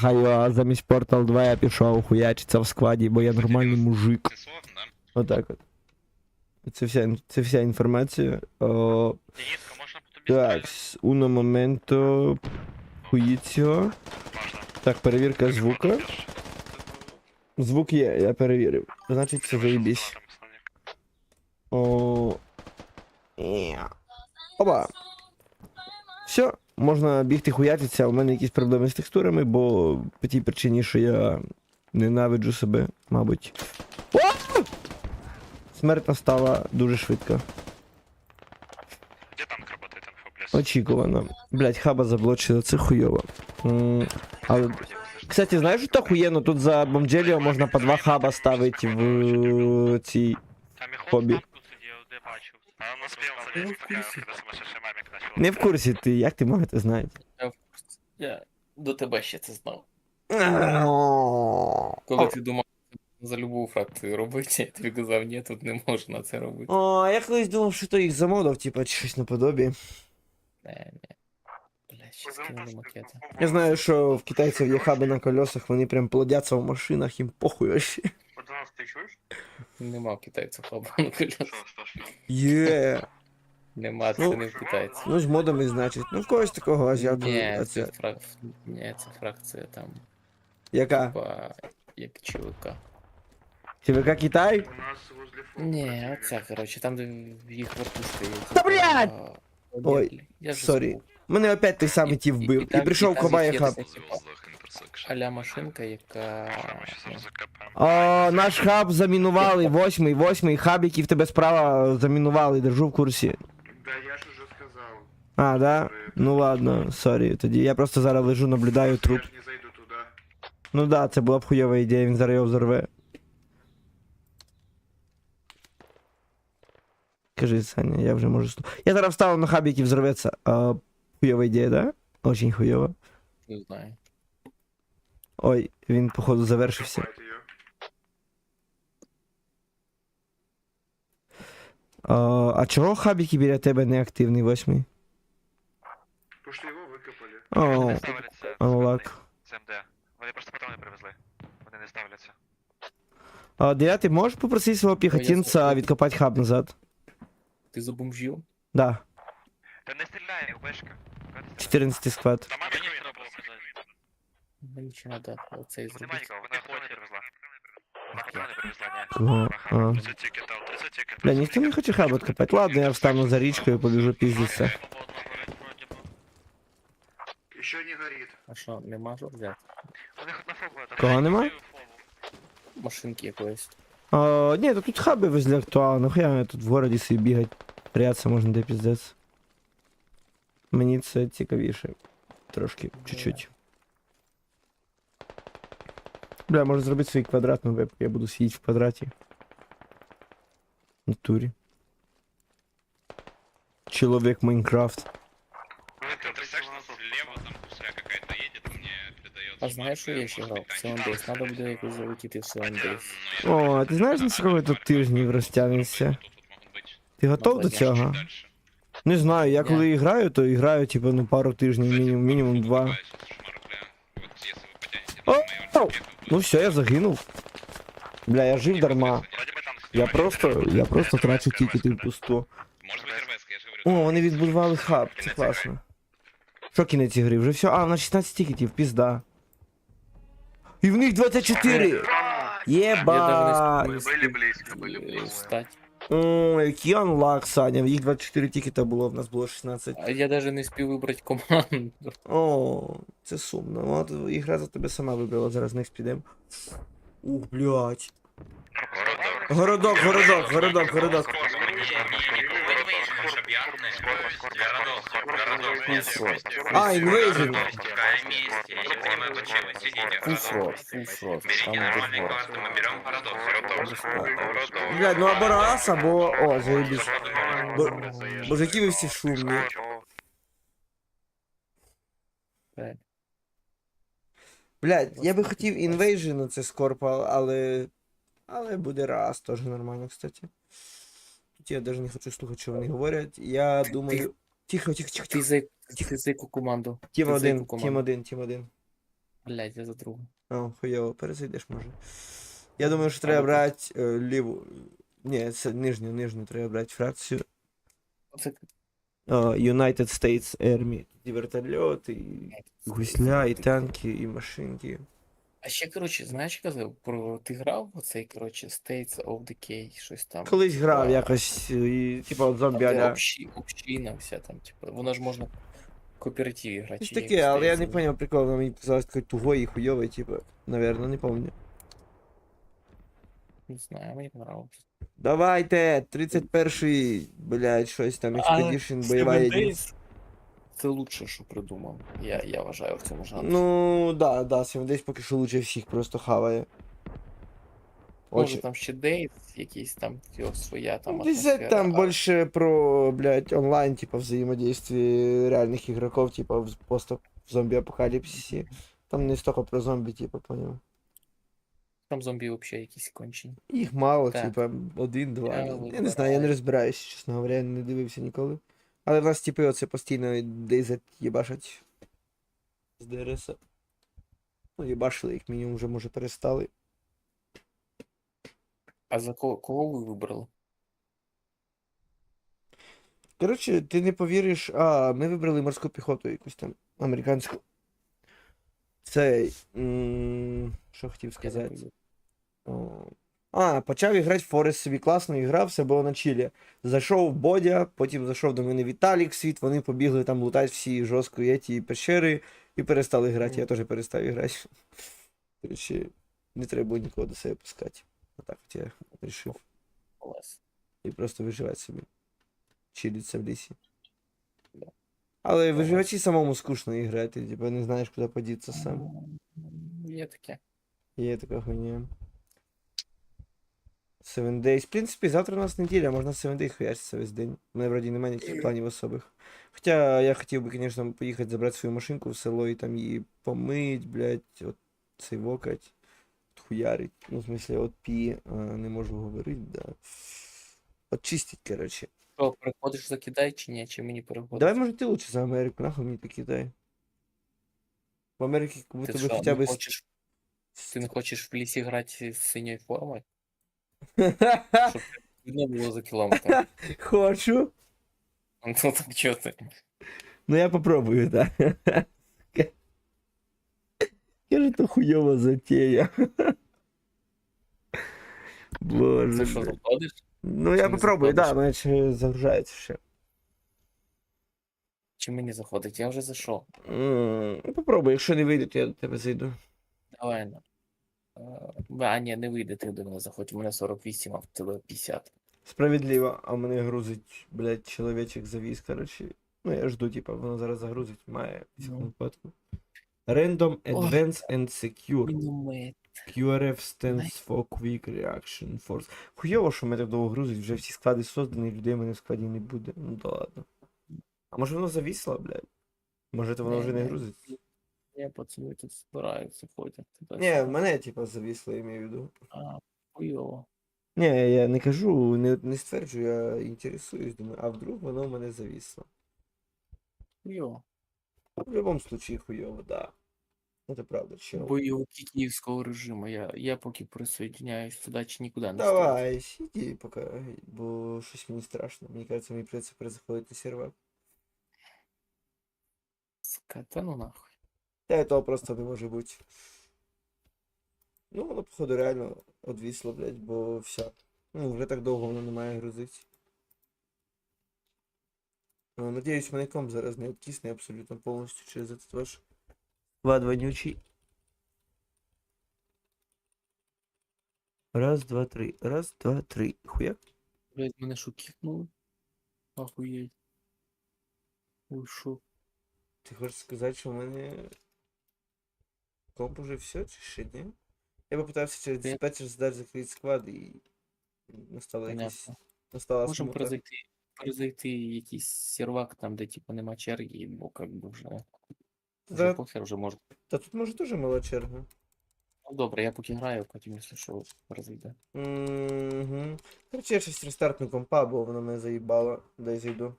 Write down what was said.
Хай а замість Portal 2 я пішов хуячиться в складі, бо я нормальний мужик. Отак от. Це вся, це вся інформація. О, так, з уно моменту хуїціо. Так, перевірка звука. Звук є, я перевірив. Значить, це заєбісь. О... Є. Оба. Все, можна бігти хуятися, у мене якісь проблеми з текстурами, бо по тій причині, що я ненавиджу себе, мабуть. О! Смерть настала дуже швидко. Де танк работает, МФ, Очікувано. Блять, хаба заблочила, це хуйово. М, Але... Кстати, знаєш, що охуєнно? Тут за бомджеліо можна по два хаба ставити в цій. Там Хобі. холод тут сидів, де бачив. А он успел залезть, пока когда сумасшедший мамик начал. Не в курсі ти, як ти можете знати? Я до тебе ще це знав. Коли ти думав за любу фракцію робити, я тобі казав, ні, тут не можна це робити. О, я колись думав, що то їх замодав, типа, чи щось наподобі. Не, не. Блять, ще скинули макети. Я знаю, що в китайців є хаби на колесах, вони прям плодяться в машинах, їм похуй вообще. 11 ти чуєш? Нема в китайців що? Є. Нема, це Ну, не в китайців. Ну, з модами, значить. Ну, в когось такого азіату. Ні, це, фрак... Ні, це фракція там, Яка? типа, як ЧВК. ТВК Китай? У нас возле. Ні, оця, коротше, там, де їх вертушки є. Та, блядь! Ой, сорі. Мене опять той самий ті вбив. І там- прийшов там Кобає є хаб. Аля машинка, яка. О, наш хаб замінували, восьмий, восьмий хаб, який в тебе справа замінували, держу в курсі. Да я ж уже сказав. А, да? Ну ладно, сорі, тоді. Я просто зараз лежу, наблюдаю труп. Я ж не зайду туди. Ну да, це була б хуйова ідея, він зараз його взорве. Кажи, Саня, я вже можу. Я зараз вставив на хаб, який взорветься. А, хуйова ідея, да? Очень хуйова. Не знаю. Ой, він, походу, завершився. А, а чого хаб, який біля тебе не активний, восьмий? Тому що його викопали. О, не ставляться. анлак. Це МД. Вони просто патрони привезли. Вони не ставляться. А, дев'ятий, можеш попросити свого піхотинця слухаю. відкопати хаб назад? Ти забомжів? Да, Та не стріляй, УБшка. 14 склад. Там Мені мені треба було сказати. Мені ще треба оцей Нема зробити. нікого, вона патрони привезла. Вона патрони привезла, ні. Кого? А. 30 тикет дав, 30 тикет. Бля, ніхто не хоче хаб відкопати. Ладно, я встану за річкою і побіжу піздитися. Еще не горит. А що, нема що взяти? Вони хоч на фобу это. Кого нема? Машинки якоїсь. А, ні, то тут хаби возле актуала, нахуя тут в городі собі бігать. Прятаться можна де піздець. Мені це цікавіше. Трошки, чуть-чуть. Бля, можу зробити свій квадрат на веб, я буду сидіти в квадраті. В натурі. Чоловік Майнкрафт. А знаєш, що я ще грав? В 7 Надо буде якось залетіти в 7 О, а ти знаєш, на скільки тут тижнів быть. Ти готов до Молодець. цього? Дальше. Не знаю, я Ні. коли граю, то граю, типу, ну пару тижнів, мінімум, мінімум два. Улыбаюсь, шмару, бля. Вот если вы потянете на О, мою ау. ракету, Ну будет- все, я загинув. Бля, я жив дарма. Вроде бы там Я снимать просто, не я просто РВС, трачу РВС, тільки да. пусто. Может быть РВС, я же говорю. О, вони відбудували хаб, це класно. Що кінець ігри? Вже все? А, на 16 тікетів, пізда. І в них 24! Єба! Я Были даже близко, были не близко. встать. О, який анлак, Саня. Їх 24 тікета було, в нас було 16. А я даже не спів вибрати команду. О, це сумно. От ігра за тебе сама вибрала, зараз них підемо. Ух, блядь. Городок, городок, городок, городок. А. Фулфрод, фулфрод. Там буде город. Блядь, ну або раз, або... О, заебись. Бо- Боже, які ви всі шумні. Блядь. Я би хотів Invasion, це Скорпа, але. Але буде раз, теж нормально, кстати. Тут я навіть не хочу слухати, що вони говорять. Я думаю. Тихо, тихо, тихо, Ти тихо. за, ти за яку команду? Тім ти за яку 1, команду? Тім 1, Тім 1. Блядь, я за другу. О, хуйово, перезайдеш може. Я думаю, що треба брати е, ліву. Ні, це нижню, нижню треба брати фракцію. Оце О, United States Army. І вертольоти, і гусля, і танки, і машинки. А ще, коротше, знаєш, казав, про ти грав оцей, коротше, States of Decay, щось там. Колись грав типа, якось, і, типа, от зомбі там, де аля. общі, община вся там, типу, воно ж можна в кооперативі грати. Щось чи таке, але я States не of- поняв прикол, воно мені показалось такой тугой і хуйовий, типу, наверно, не помню. Не знаю, мені понравилось. Давайте, 31-й, блядь, щось там, Expedition, бойова Seven. Days Це лучше, що придумав. Я, я вважаю в цьому жанрі. Ну, да, да, Days поки що лучше всіх просто хаває. Може там ще Days, якісь там його своя там Ну, Десь атмосфера. там а больше про, блядь, онлайн, типа, взаимодействие реальных игроков, типа, просто в зомби-апокалипсисе. Там не столько про зомби, типа, понял. Там зомбі взагалі якісь кончені. Їх мало, Так. типа, один, два. Я Я, не знаю, я не розбираюсь, чесно говоря, я не дивився ніколи. Але в нас, типи, оце постійно DayZ їбашать з ДРС. Ну, їбашили, як мінімум, вже може перестали. А за кого, кого ви вибрали? Коротше, ти не повіриш, а ми вибрали морську піхоту якусь там американську. Це. Що хотів сказати? О, А, почав іграти в Форест собі класно іграв, все було на чилі. Зайшов Бодя, потім зайшов до мене Віталік світ, вони побігли там лутати всі жорстко ті пещери і перестали грати. Я теж перестав грати. Коротше, не треба було нікого до себе пускати. Отак от я вирішив. І просто виживати собі. Чилиться в лісі. Але виживачі самому скучно і грати, типа не знаєш, куди подіться сам. Є таке. Є така хуйня. Seven Days. В принципі, завтра у нас неділя, можна 7 Days хуячитися весь день. У мене вроді немає ніяких планів особих. Хоча я хотів би, звісно, поїхати забрати свою машинку в село і там її помить, блядь, от цей вокать, хуярить. Ну, в смысле, от пі, а, не можу говорити, да. Очистить, коротше. Що, переходиш за Китай чи ні? Чи мені переходиш? Давай, може, ти лучше за Америку, нахуй мені такі дай. В Америці как Ти будто би що, хоча не б... хочеш, ти не хочеш в лісі грати з синьою формою? Щоб видно було за кілометр. Хочу. Ну так чого ти? Ну я попробую, да. Каже, то хуйова затея. Боже. Ти що, заходиш? Ну чи я не попробую, да, заходиш? мене загружається ще. Чи мені заходить? Я вже зайшов. М, ну, Попробуй, якщо не вийде, то я до тебе зайду. Давай на. Е, А, ні, не вийде, ти до мене заходь. У мене 48, а в тебе 50. Справедливо, а мене грузить, блядь, чоловічок завіз, коротше. Ну я жду, типа, воно зараз загрузить, має в Ну. випадку. Random Advance and Secure. Міномет. QRF stands for Quick Reaction Force. Хуйово, що мене так довго грузить, вже всі склади создані, людей в мене в складі не буде. Ну да ладно. А може воно зависло, блядь? Може то воно вже не грузить? Я пацани тут збираються, ходять. Ні, в мене, типа, зависло, я маю в виду. А, хуйово. Ні, я не кажу, не, не стверджую, я інтересуюсь, думаю, а вдруг воно в мене зависло. Хуйово. В будь-якому случае хуйово, да. Ну, Це правда, чел. Бойовики київського режиму. Я, я поки присоединяюсь туди чи нікуди не Давай, сиди поки, бо щось мені страшно. Мені кажется, мені придеться перезаходити на сервер. Сука, ну нахуй. Та того просто не може бути. Ну, воно, походу, реально одвісло, блядь, бо все. Ну, вже так довго воно не має грузити. Ну, надіюсь, мене комп зараз не відкисне абсолютно повністю через этот ваш вад вонючий. Раз, два, три. Раз, два, три. Хуяк. Блять, мене що кікнули? Охуєть. Ой, шо? Ти хочеш сказати, що в мене комп уже все, чи ще ні? Я попитався через диспетчер задати закрити склад і настало. Понятно. Настала Можемо смута. перезайти, перезайти якийсь сервак, там, де типу нема черги, бо как би вже. Вже Да. похер вже можна. Та тут може дуже мала черга. Ну добре, я поки граю, потім, якщо що, перезайде. Угу. Короче, я щось рестартну компа, бо воно мене заїбало. Дай зайду.